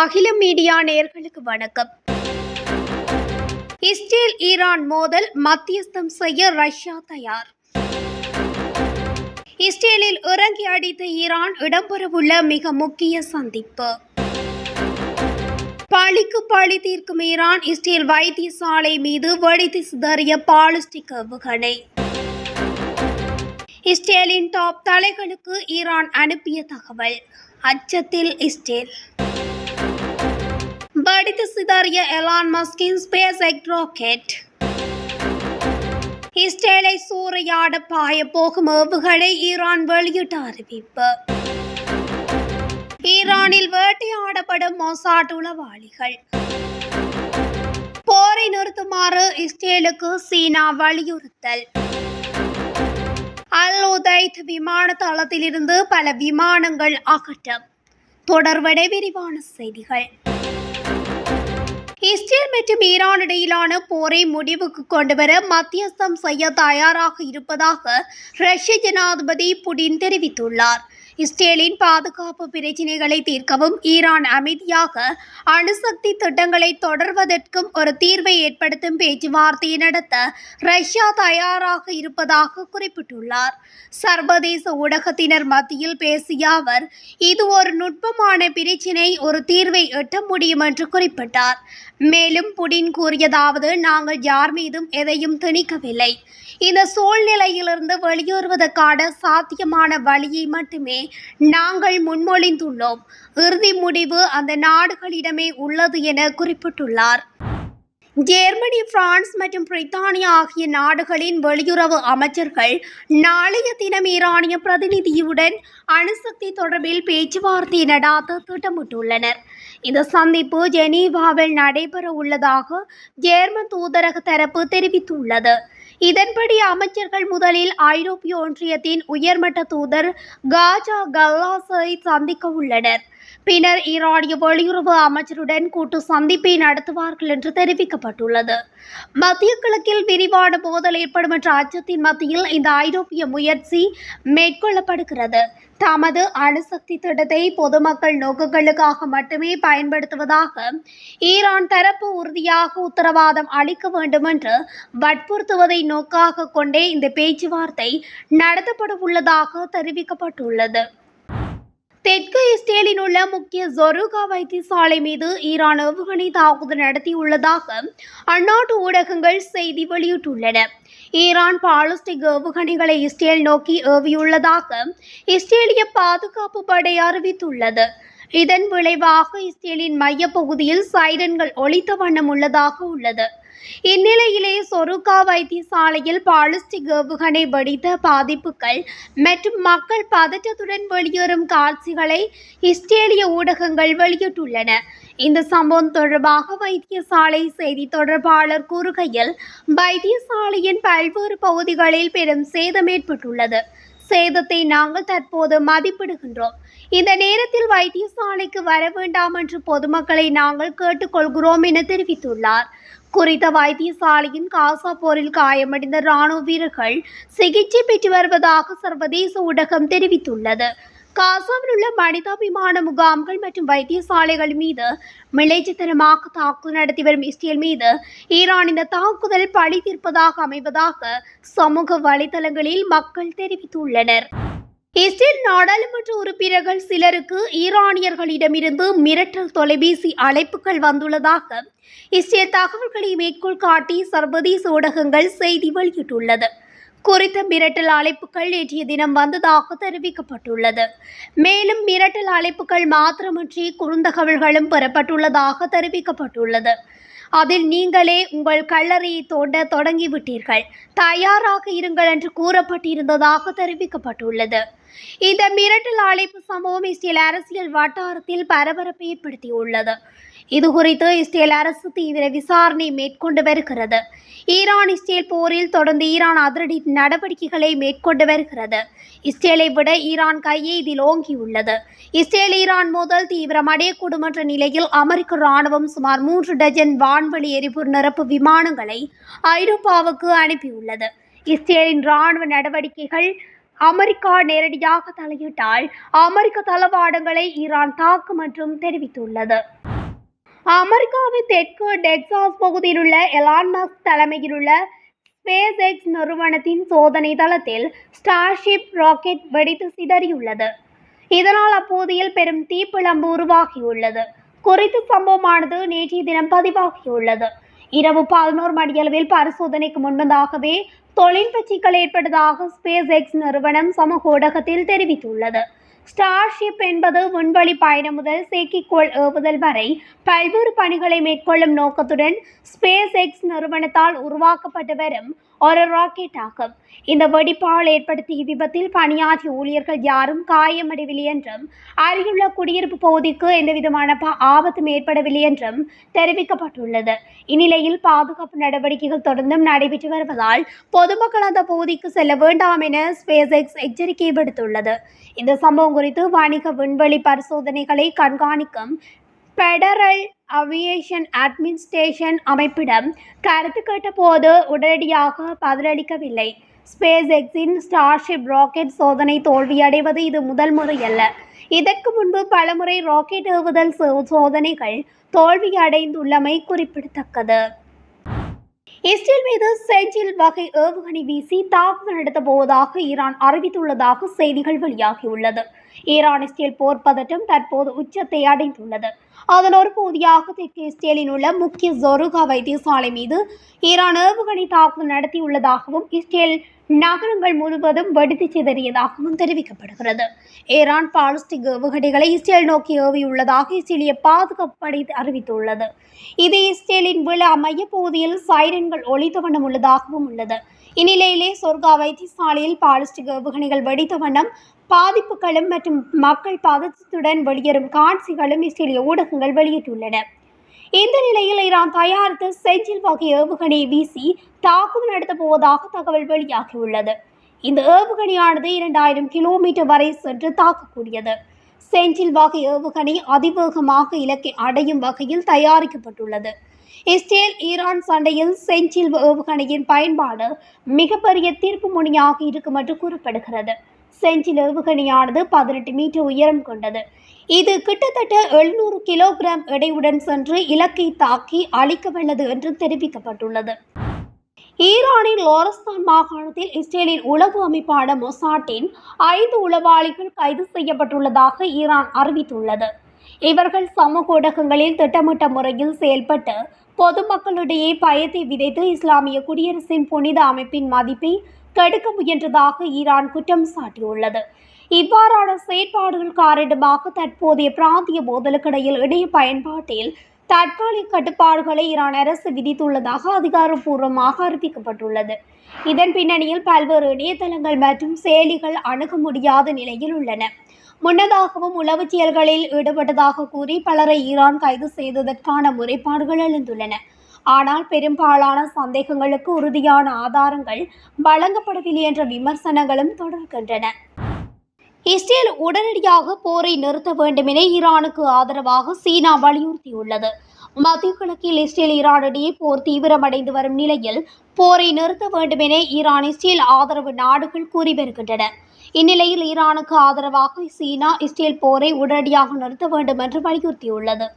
அகில மீடியா நேர்களுக்கு வணக்கம். இஸ்ரேல் ஈரான் மோதல் மத்தியஸ்தம் செய்ய ரஷ்யா தயார். இஸ்ரேலில் இறங்கி அடித்த ஈரான் இடம்பெறவுள்ள மிக முக்கிய சந்திப்பு. பழிக்கு பழி தீர்க்கும் ஈரான் இஸ்ரேல் வைத்தியசாலை மீது வெடித்து சிதறிய பாலிஸ்டிக் ஏவுகணை. இஸ்ரேலின் டாப் தலைகளுக்கு ஈரான் அனுப்பிய தகவல் அச்சத்தில் இஸ்ரேல். வெடித்து சிதறிய எலான் மஸ்கின் ஸ்பேஸ் எக் ராக்கெட் இஸ்ரேலை சூறையாட பாய போகும் ஏவுகளை ஈரான் வெளியிட்ட அறிவிப்பு. ஈரானில் வேட்டையாடப்படும் மொசாட் உளவாளிகள். போரை நிறுத்துமாறு இஸ்ரேலுக்கு சீனா வலியுறுத்தல். அல் உதைத் விமான தளத்திலிருந்து பல விமானங்கள் அகற்றம். தொடர்வடை விரிவான செய்திகள். இஸ்ரேல் மற்றும் ஈரான் இடையிலான போரை முடிவுக்கு கொண்டுவர மத்தியஸ்தம் செய்ய தயாராக இருப்பதாக ரஷ்ய ஜனாதிபதி புடின் தெரிவித்துள்ளார். இஸ்ரேலின் பாதுகாப்பு பிரச்சினைகளை தீர்க்கவும் ஈரான் அமைதியாக அணுசக்தி திட்டங்களை தொடர்வதற்கும் ஒரு தீர்வை ஏற்படுத்தும் பேச்சுவார்த்தை நடத்த ரஷ்யா தயாராக இருப்பதாக குறிப்பிட்டுள்ளார். சர்வதேச ஊடகத்தினர் மத்தியில் பேசிய அவர் இது ஒரு நுட்பமான பிரச்சினை ஒரு தீர்வை எட்ட முடியும் என்று குறிப்பிட்டார். மேலும் புடின் கூறியதாவது நாங்கள் யார் மீதும் எதையும் திணிக்கவில்லை. இந்த சூழ்நிலையிலிருந்து வெளியேறுவதற்கான சாத்தியமான வழியை மட்டுமே நாங்கள் முன்மொழிந்துள்ளோம். இறுதி முடிவு அந்த நாடுகளிடமே உள்ளது என குறிப்பிட்டுள்ளார். ஜெர்மனி பிரான்ஸ் மற்றும் பிரித்தானியா ஆகிய நாடுகளின் வெளியுறவு அமைச்சர்கள் நாளைய தினம் ஈரானிய பிரதிநிதியுடன் அணுசக்தி தொடர்பில் பேச்சுவார்த்தை நடாத்த திட்டமிட்டுள்ளனர். இந்த சந்திப்பு ஜெனீவாவில் நடைபெற உள்ளதாக ஜேர்மன் தூதரக தரப்பு தெரிவித்துள்ளது. இதன்படி அமைச்சர்கள் முதலில் ஐரோப்பிய ஒன்றியத்தின் உயர்மட்ட தூதர் காஜா கல்லாஸை சந்திக்க உள்ளனர். பின்னர் ஈரானிய வெளியுறவு அமைச்சருடன் கூட்டு சந்திப்பை நடத்துவார்கள் என்று தெரிவிக்கப்பட்டுள்ளது. மத்திய கிழக்கில் விரிவான மோதல் ஏற்படும் என்ற அச்சத்தின் மத்தியில் இந்த ஐரோப்பிய முயற்சி மேற்கொள்ளப்படுகிறது. தமது அணுசக்தி திட்டத்தை பொதுமக்கள் நோக்கங்களுக்காக மட்டுமே பயன்படுத்துவதாக ஈரான் தரப்பு உறுதியாக உத்தரவாதம் அளிக்க வேண்டும் என்று வற்புறுத்துவதை நோக்காக கொண்டே இந்த பேச்சுவார்த்தை நடத்தப்பட உள்ளதாக தெரிவிக்கப்பட்டுள்ளது. தெற்கு இஸ்ரேலில் உள்ள முக்கிய ஜொருகா வைத்தியசாலை மீது ஈரான் ஏவுகணை தாக்குதல் நடத்தியுள்ளதாக அந்நாட்டு ஊடகங்கள் செய்தி வெளியிட்டுள்ளன. ஈரான் பாலிஸ்டிக் ஏவுகணைகளை இஸ்ரேல் நோக்கி ஏவியுள்ளதாக இஸ்ரேலிய பாதுகாப்பு படை அறிவித்துள்ளது. இதன் விளைவாக இஸ்ரேலின் மையப்பகுதியில் சைரன்கள் ஒழித்த வண்ணம் உள்ளதாக உள்ளது. இந்நிலையிலே சொருகா வைத்தியசாலையில் பாலிஸ்டிக் ஏவுகணை வெடித்த பாதிப்புகள் மற்றும் மக்கள் பதற்றத்துடன் வெளியேறும் காட்சிகளை இஸ்ரேலிய ஊடகங்கள் வெளியிட்டுள்ளன. இந்த சம்பவம் தொடர்பாக வைத்தியசாலை செய்தி தொடர்பாளர் கூறுகையில் வைத்தியசாலையின் பல்வேறு பகுதிகளில் பெரும் சேதம் ஏற்பட்டுள்ளது. சேதத்தை நாங்கள் தற்போது மதிப்பிடுகின்றோம். இந்த நேரத்தில் வைத்தியசாலைக்கு வர வேண்டாம் என்று பொதுமக்களை நாங்கள் கேட்டுக்கொள்கிறோம் என தெரிவித்துள்ளார். குறித்த வைத்தியசாலையின் காசா போரில் காயமடைந்த ராணுவ வீரர்கள் சிகிச்சை பெற்று வருவதாக சர்வதேச ஊடகம் தெரிவித்துள்ளது. காசாவில் உள்ள மனிதாபிமான முகாம்கள் மற்றும் வைத்தியசாலைகள் மீது மிளைச்சித்தனமாக தாக்குதல் நடத்தி வரும் இஸ்ரேல் மீது ஈரான் இந்த தாக்குதல் பழி தீர்ப்பதாக அமைவதாக சமூக வலைதளங்களில் மக்கள் தெரிவித்துள்ளனர். இஸ்ரேல் நாடாளுமன்ற உறுப்பினர்கள் சிலருக்கு ஈரானியர்களிடமிருந்து மிரட்டல் தொலைபேசி அழைப்புகள் வந்துள்ளதாக இஸ்ரேல் தகவல்களை மேற்கோள் காட்டி சர்வதேச ஊடகங்கள் செய்தி வெளியிட்டுள்ளது. குறித்த மிரட்டல் அழைப்புகள் நேற்றைய தினம் வந்ததாக தெரிவிக்கப்பட்டுள்ளது. மேலும் மிரட்டல் அழைப்புகள் மாத்திரமின்றி குறுந்தகவல்களும் பெறப்பட்டுள்ளதாக தெரிவிக்கப்பட்டுள்ளது. அதில் நீங்களே உங்கள் கல்லறையை தோண்ட தொடங்கிவிட்டீர்கள். தயாராக இருங்கள் என்று கூறப்பட்டிருந்ததாக தெரிவிக்கப்பட்டுள்ளது. இந்த மிரட்டல் அழைப்பு சம்பவம் இஸ்ரேல் அரசியல் வட்டாரத்தில் பரபரப்பை ஏற்படுத்தியுள்ளது. இது குறித்து இஸ்ரேல் அரசு தீவிர விசாரணை மேற்கொண்டு வருகிறது. ஈரான் இஸ்ரேல் போரில் தொடர்ந்து ஈரான் அதிரடி நடவடிக்கைகளை மேற்கொண்டு வருகிறது. இஸ்ரேலை விட ஈரான் கையை இதில் ஓங்கியுள்ளது இஸ்ரேல் ஈரான் மோதல் தீவிரமடையக்கூடும் என்ற நிலையில் அமெரிக்க ராணுவம் சுமார் மூன்று டஜன் வான்வெளி எரிபொருள் நிரப்பு விமானங்களை ஐரோப்பாவுக்கு அனுப்பியுள்ளது. இஸ்ரேலின் ராணுவ நடவடிக்கைகள் அமெரிக்கா நேரடியாக தலையிட்டால் அமெரிக்க தளவாடங்களை ஈரான் தாக்கும் என்றும் தெரிவித்துள்ளது. அமெரிக்காவின் தெற்கு டெக்சாஸ் பகுதியில் உள்ள எலான் தலைமையிலுள்ள ஸ்பேஸ் எக்ஸ் நிறுவனத்தின் சோதனை தளத்தில் ஸ்டார்ஷிப் ராக்கெட் வெடித்து சிதறியுள்ளது. இதனால் அப்பகுதியில் பெரும் தீப்பிழம்பு உருவாகியுள்ளது. குறித்த சம்பவமானது நேற்றைய தினம் பதிவாகியுள்ளது. இரவு பதினோரு மணியளவில் பரிசோதனைக்கு முன்பதாகவே தொழில் சிக்கல் ஏற்பட்டதாக ஸ்பேஸ் எக்ஸ் நிறுவனம் சமூக ஊடகத்தில் தெரிவித்துள்ளது. ஸ்டார்ஷிப் என்பது விண்வெளி பயணம் முதல் செயற்கைக்கோள் ஏவுதல் வரை பல்வேறு பணிகளை மேற்கொள்ளும் நோக்கத்துடன் ஸ்பேஸ் எக்ஸ் நிறுவனத்தால் உருவாக்கப்பட்டு வரும் ஒரு ராக்கெட் ஆகும் இந்த வெடிப்பால் ஏற்படுத்திய விபத்தில் பணியாற்றிய ஊழியர்கள் யாரும் காயமடையவில்லை என்றும் அருகிலுள்ள குடியிருப்பு பகுதிக்கு எந்தவிதமான ஆபத்தும் ஏற்படவில்லை என்றும் தெரிவிக்கப்பட்டுள்ளது. இந்நிலையில் பாதுகாப்பு நடவடிக்கைகள் தொடர்ந்தும் நடைபெற்று வருவதால் பொதுமக்கள் அந்த பகுதிக்கு செல்ல வேண்டாம் என ஸ்பேஸ் எக்ஸ் எச்சரிக்கை விடுத்துள்ளது. இந்த சம்பவம் குறித்து வணிக விண்வெளி பரிசோதனைகளை கண்காணிக்கும் பெடரல் அவியேஷன் அட்மினிஸ்ட்ரேஷன் அமைப்பிடம் கருத்து கேட்டபோது உடனடியாக பதிலளிக்கவில்லை. ஸ்பேஸ் எக்ஸின் ஸ்டார்ஷிப் ராக்கெட் சோதனை தோல்வியடைவது இது முதல் முறையல்ல. இதற்கு முன்பு பலமுறை ராக்கெட் ஏவுதல் சோ- சோதனைகள் தோல்வியடைந்துள்ளமை குறிப்பிடத்தக்கது. இஸ்ரேல் மீது செஞ்சில் வகை ஏவுகணை வீசி தாக்குதல் நடத்த போவதாக ஈரான் அறிவித்துள்ளதாக செய்திகள் வெளியாகியுள்ளது. ஈரான் இஸ்ரேல் போர் பதட்டம் தற்போது உச்சத்தை அடைந்துள்ளது. அதன் ஒரு பகுதியாக தெற்கு இஸ்ரேலில் உள்ள முக்கிய ஜொருகா வைத்தியசாலை மீது ஈரான் ஏவுகணை தாக்குதல் நடத்தியுள்ளதாகவும் இஸ்ரேல் நகரங்கள் முழுவதும் வெடித்து சிதறியதாகவும் தெரிவிக்கப்படுகிறது. ஈரான் பாலிஸ்டிக் ஏவுகணைகளை இஸ்ரேல் நோக்கி ஏவியுள்ளதாக இஸ்ரேலிய பாதுகாப்பு படை அறிவித்துள்ளது. இது இஸ்ரேலின் விழா மையப்பகுதியில் சைரன்கள் ஒலித்த வண்ணம் உள்ளதாகவும் உள்ளது. இந்நிலையிலே சொர்கா வைத்தியசாலையில் பாலிஸ்டிக் ஏவுகணைகள் வெடித்த வண்ணம் பாதிப்புகளும் மற்றும் மக்கள் பதற்றத்துடன் வெளியேறும் காட்சிகளும் இஸ்ரேலிய ஊடகங்கள் வெளியிட்டுள்ளன. இந்த நிலையில் ஈரான் தயாரித்த செஞ்சில் வகை ஏவுகணையை வீசி தாக்குதல் நடத்தப் போவதாக தகவல் வெளியாகியுள்ளது. இந்த ஏவுகணையானது இரண்டாயிரம் கிலோமீட்டர் வரை சென்று தாக்கக்கூடியது. செஞ்சில் வகை ஏவுகணை அதிவேகமாக இலக்கை அடையும் வகையில் தயாரிக்கப்பட்டுள்ளது. இஸ்ரேல் ஈரான் சண்டையில் செஞ்சில் ஏவுகணையின் பயன்பாடு மிகப்பெரிய தீர்ப்பு முனையாக இருக்கும் என்று கூறப்படுகிறது. செஞ்சில் ஏவுகணையானது பதினெட்டு மீட்டர் உயரம் கொண்டது. இது கிட்டத்தட்ட எழுநூறு கிலோகிராம் எடையுடன் சென்று இலக்கை தாக்கி அழிக்கவல்லது என்று தெரிவிக்கப்பட்டுள்ளது. ஈரானின் லோரஸ்தான் மாகாணத்தில் இஸ்ரேலின் உளவு அமைப்பான மொசாட்டின் ஐந்து உளவாளிகள் கைது செய்யப்பட்டுள்ளதாக ஈரான் அறிவித்துள்ளது. இவர்கள் சமூக ஊடகங்களில் திட்டமிட்ட முறையில் செயல்பட்டு பொதுமக்களிடையே பயத்தை விதைத்து இஸ்லாமிய குடியரசின் புனித அமைப்பின் மதிப்பை கெடுக்க முயன்றதாக ஈரான் குற்றம் சாட்டியுள்ளது. இவ்வாறான செயற்பாடுகள் காரணமாக தற்போதைய பிராந்திய மோதலுக்கிடையில் இணைய பயன்பாட்டில் தற்காலிக கட்டுப்பாடுகளை ஈரான் அரசு விதித்துள்ளதாக அதிகாரப்பூர்வமாக அறிவிக்கப்பட்டுள்ளது. இதன் பின்னணியில் பல்வேறு இணையதளங்கள் மற்றும் செயலிகள் அணுக முடியாத நிலையில் உள்ளன. முன்னதாகவும் உளவுச் செயல்களில் ஈடுபட்டதாக கூறி பலரை ஈரான் கைது செய்ததற்கான முறைப்பாடுகள் எழுந்துள்ளன. ஆனால் பெரும்பாலான சந்தேகங்களுக்கு உறுதியான ஆதாரங்கள் வழங்கப்படவில்லை என்ற விமர்சனங்களும் தொடர்கின்றன. இஸ்ரேல் உடனடியாக போரை நிறுத்த வேண்டும் என ஈரானுக்கு ஆதரவாக சீனா வலியுறுத்தியுள்ளது. மத்திய கிழக்கில் இஸ்ரேல் ஈரானிடையே போர் தீவிரமடைந்து வரும் நிலையில் போரை நிறுத்த வேண்டும் என ஈரான் இஸ்ரேல் ஆதரவு நாடுகள் கூறி வருகின்றன. இந்நிலையில் ஈரானுக்கு ஆதரவாக சீனா இஸ்ரேல் போரை உடனடியாக நிறுத்த வேண்டும் என்று வலியுறுத்தியுள்ளது.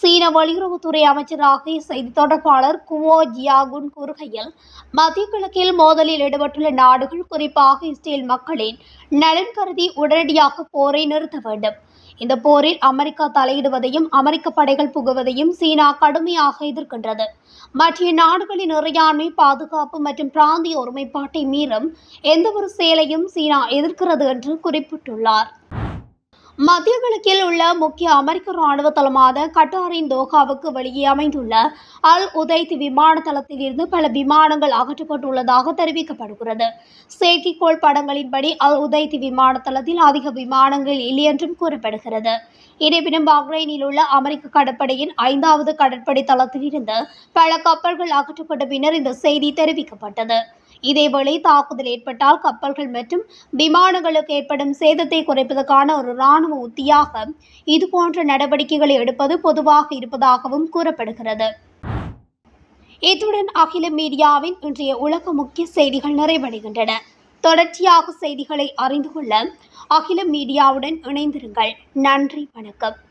சீன வெளியுறவுத்துறை அமைச்சராக செய்தி தொடர்பாளர் குவோ ஜியாகுன் கூறுகையில் மத்திய கிழக்கில் மோதலில் ஈடுபட்டுள்ள நாடுகள் குறிப்பாக இஸ்ரேல் மக்களின் நலன் கருதி உடனடியாக போரை நிறுத்த வேண்டும். இந்த போரில் அமெரிக்கா தலையிடுவதையும் அமெரிக்க படைகள் புகுவதையும் சீனா கடுமையாக எதிர்க்கின்றது. மற்ற நாடுகளின் இறையாண்மை பாதுகாப்பு மற்றும் பிராந்திய ஒருமைப்பாட்டை மீறும் எந்தவொரு செயலையும் சீனா எதிர்க்கிறது என்று குறிப்பிட்டுள்ளார். மத்திய கிழக்கில் உள்ள முக்கிய அமெரிக்க ராணுவ தளமான கட்டாரின் தோஹாவுக்கு வெளியே அமைந்துள்ள அல் உதைத் விமான தளத்தில் இருந்து பல விமானங்கள் அகற்றப்பட்டுள்ளதாக தெரிவிக்கப்படுகிறது. செயற்கைக்கோள் படங்களின்படி அல் உதைத் விமான தளத்தில் அதிக விமானங்கள் இல்லை என்றும் கூறப்படுகிறது. இருப்பினும் பஹ்ரைனில் உள்ள அமெரிக்க கடற்படையின் ஐந்தாவது கடற்படை தளத்தில் இருந்து பல கப்பல்கள் அகற்றப்பட்ட பின்னர் இந்த செய்தி தெரிவிக்கப்பட்டது. இதேவேளை தாக்குதல் ஏற்பட்டால் கப்பல்கள் மற்றும் விமானங்களுக்கு ஏற்படும் சேதத்தை குறைப்பதற்கான ஒரு இராணுவ உத்தியாக இதுபோன்ற நடவடிக்கைகளை எடுப்பது பொதுவாக இருப்பதாகவும் கூறப்படுகிறது. இத்துடன் அகில மீடியாவின் இன்றைய உலக முக்கிய செய்திகள் நிறைவடைகின்றன. தொடர்ச்சியாக செய்திகளை அறிந்து கொள்ள அகில மீடியாவுடன் இணைந்திருங்கள். நன்றி வணக்கம்.